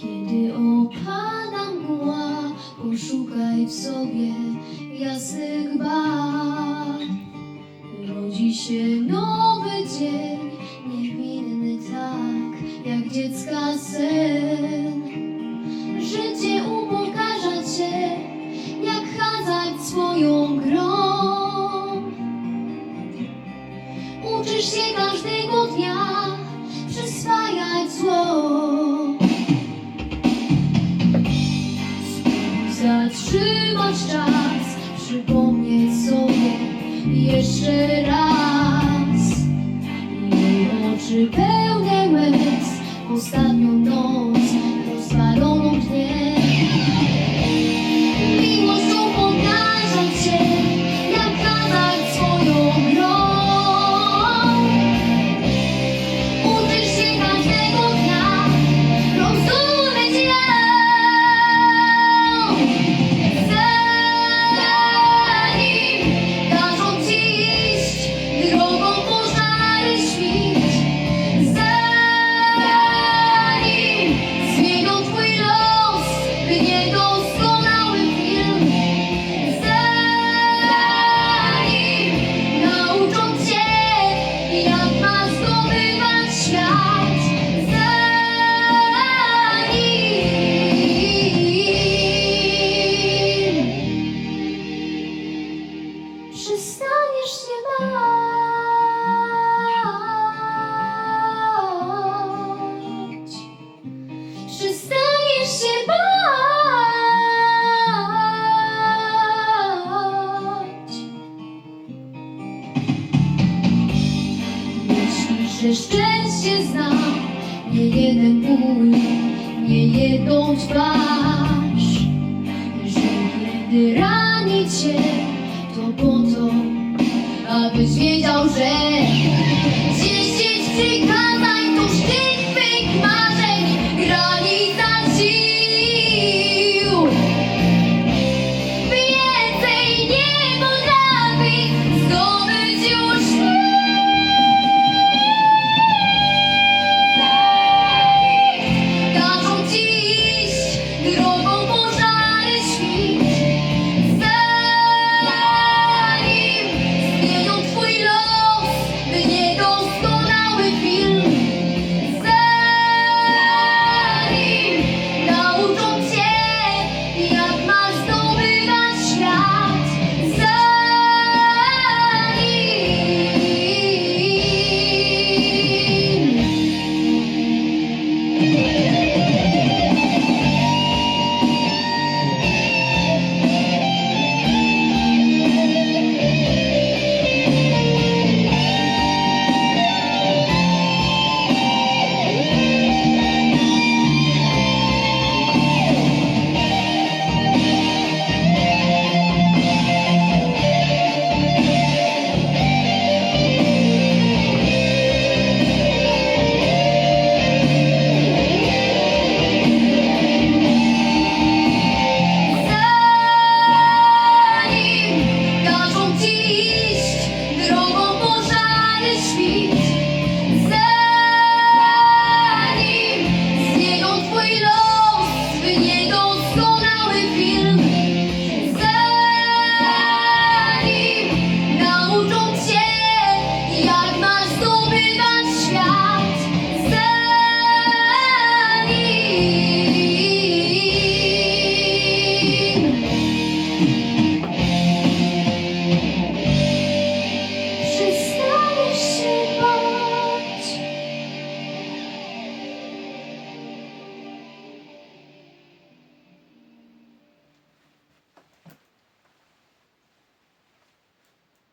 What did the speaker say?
Kiedy opada mgła, poszukaj w sobie jasnych barw. Rodzi się nowy dzień, niewinny tak, jak dziecka sen. Zatrzymać czas, przypomnieć sobie jeszcze raz. Jej oczy pełne łez, przestaniesz się bać. Przestaniesz się bać. Myślisz, że szczęście zna nie jeden ból, nie jedną twarz. Abyś wiedział, że